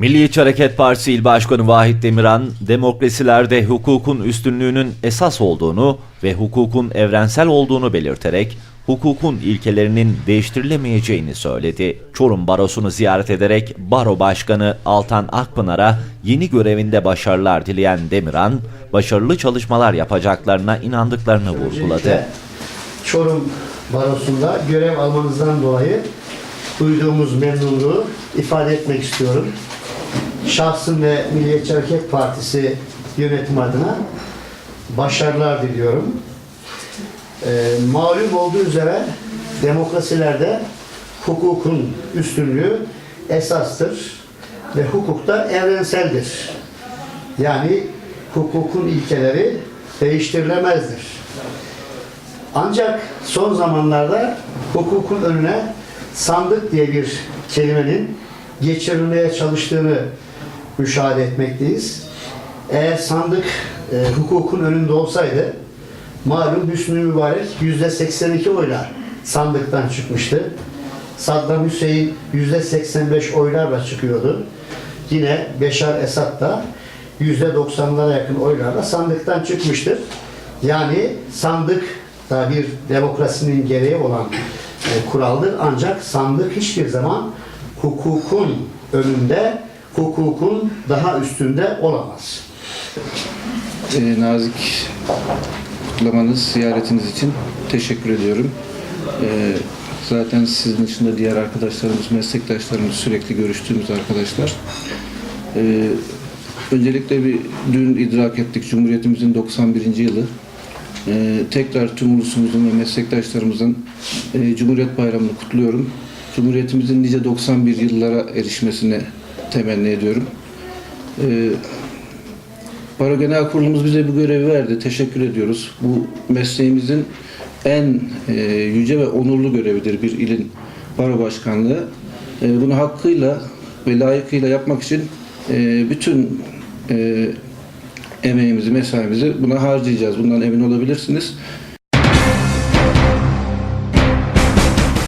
Milliyetçi Hareket Partisi İl Başkanı Vahit Demirhan, demokrasilerde hukukun üstünlüğünün esas olduğunu ve hukukun evrensel olduğunu belirterek, hukukun ilkelerinin değiştirilemeyeceğini söyledi. Çorum Barosu'nu ziyaret ederek Baro Başkanı Altan Akpınar'a yeni görevinde başarılar dileyen Demirhan, başarılı çalışmalar yapacaklarına inandıklarını vurguladı. Çorum Barosu'nda görev almanızdan dolayı duyduğumuz memnunluğu ifade etmek istiyorum. Şahsım ve Milliyetçi Hareket Partisi yönetim adına başarılar diliyorum. Ee, malum olduğu üzere demokrasilerde hukukun üstünlüğü esastır ve hukukta evrenseldir. Yani hukukun ilkeleri değiştirilemezdir. Ancak son zamanlarda hukukun önüne sandık diye bir kelimenin geçirilmeye çalıştığını müşahede etmekteyiz. Eğer sandık e, hukukun önünde olsaydı malum Hüsnü Mübarek yüzde 82 oyla sandıktan çıkmıştı. Saddam Hüseyin yüzde 85 oylarla çıkıyordu. Yine Beşar Esad da yüzde 90'lara yakın oylarla sandıktan çıkmıştır. Yani sandık da bir demokrasinin gereği olan e, kuraldır. Ancak sandık hiçbir zaman hukukun önünde, hukukun daha üstünde olamaz. e, nazik kutlamanız, ziyaretiniz için teşekkür ediyorum. E, zaten sizin dışında diğer arkadaşlarımız, meslektaşlarımız sürekli görüştüğümüz arkadaşlar. E, öncelikle bir dün idrak ettik Cumhuriyetimizin 91. yılı. E, tekrar tüm ulusumuzun ve meslektaşlarımızın e, Cumhuriyet Bayramı'nı kutluyorum. Cumhuriyetimizin nice 91 yıllara erişmesini temenni ediyorum. E, Baro Genel Kurulumuz bize bu görevi verdi. Teşekkür ediyoruz. Bu mesleğimizin en e, yüce ve onurlu görevidir bir ilin baro başkanlığı. E, bunu hakkıyla ve layıkıyla yapmak için e, bütün e, emeğimizi, mesaimizi buna harcayacağız. Bundan emin olabilirsiniz.